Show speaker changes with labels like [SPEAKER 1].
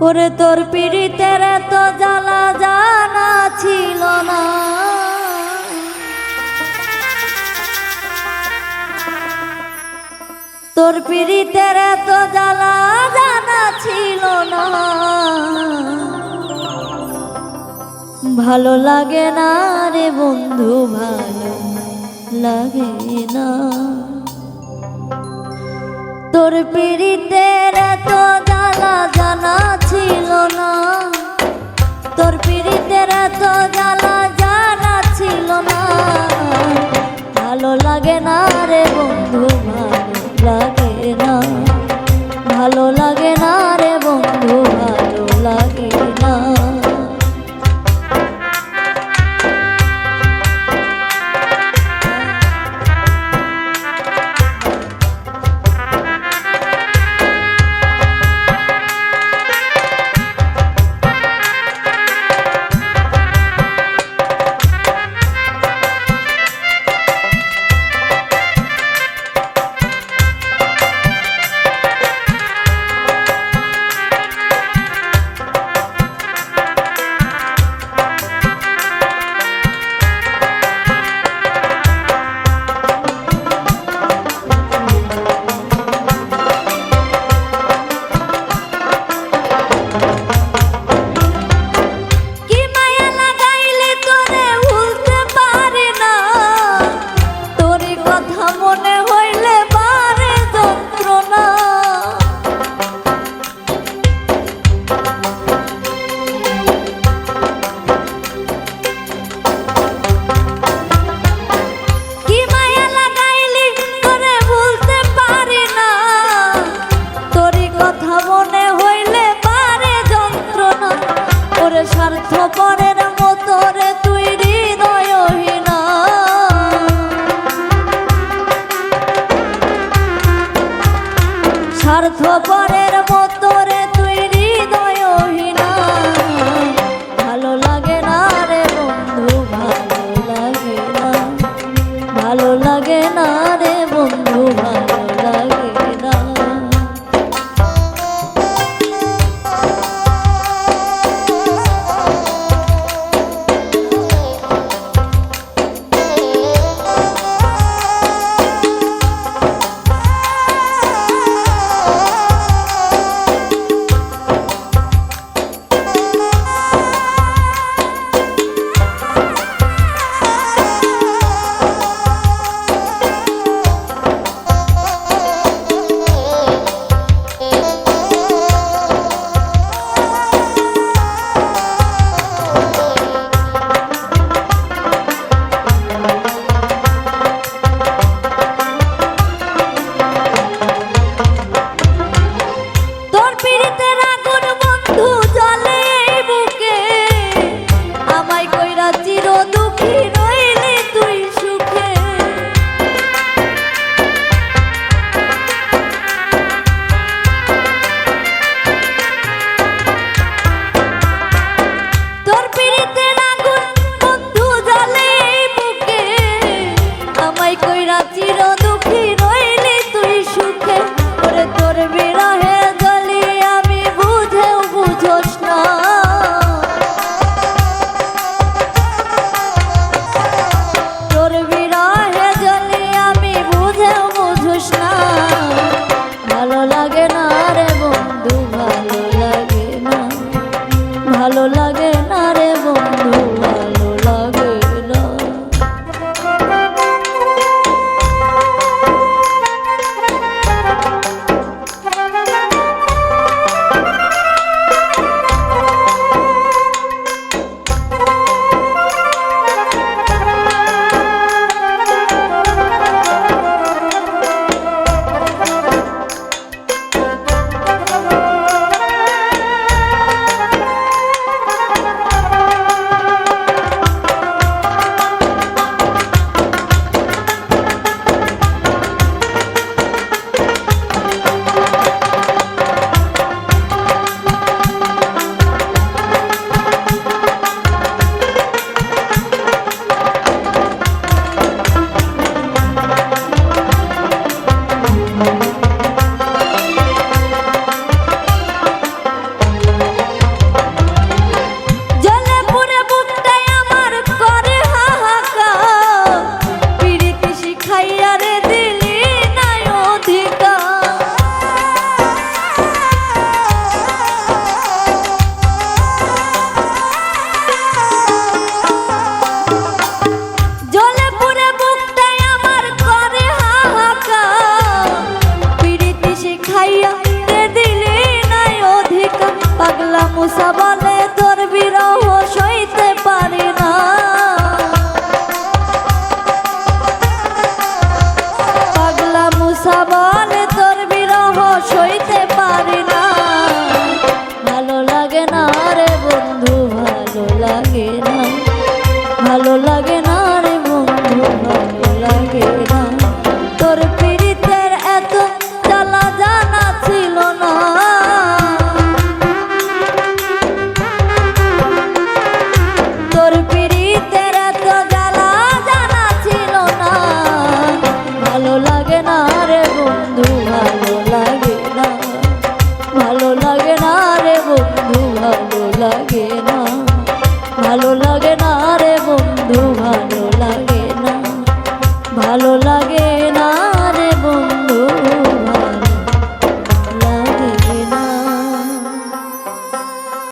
[SPEAKER 1] ওরে তোর পীড়িতের তো জ্বালা জানা ছিল না। তোর পীড়িতের তো জ্বালা জানা ছিল না। ভালো লাগে না রে বন্ধু, ভালো লাগে না। তোর পীড়িতের তো জ্বালা জানা ছিল না। তোর পীড়িতের তো জানা মনে por মুসা ভালো লাগে না।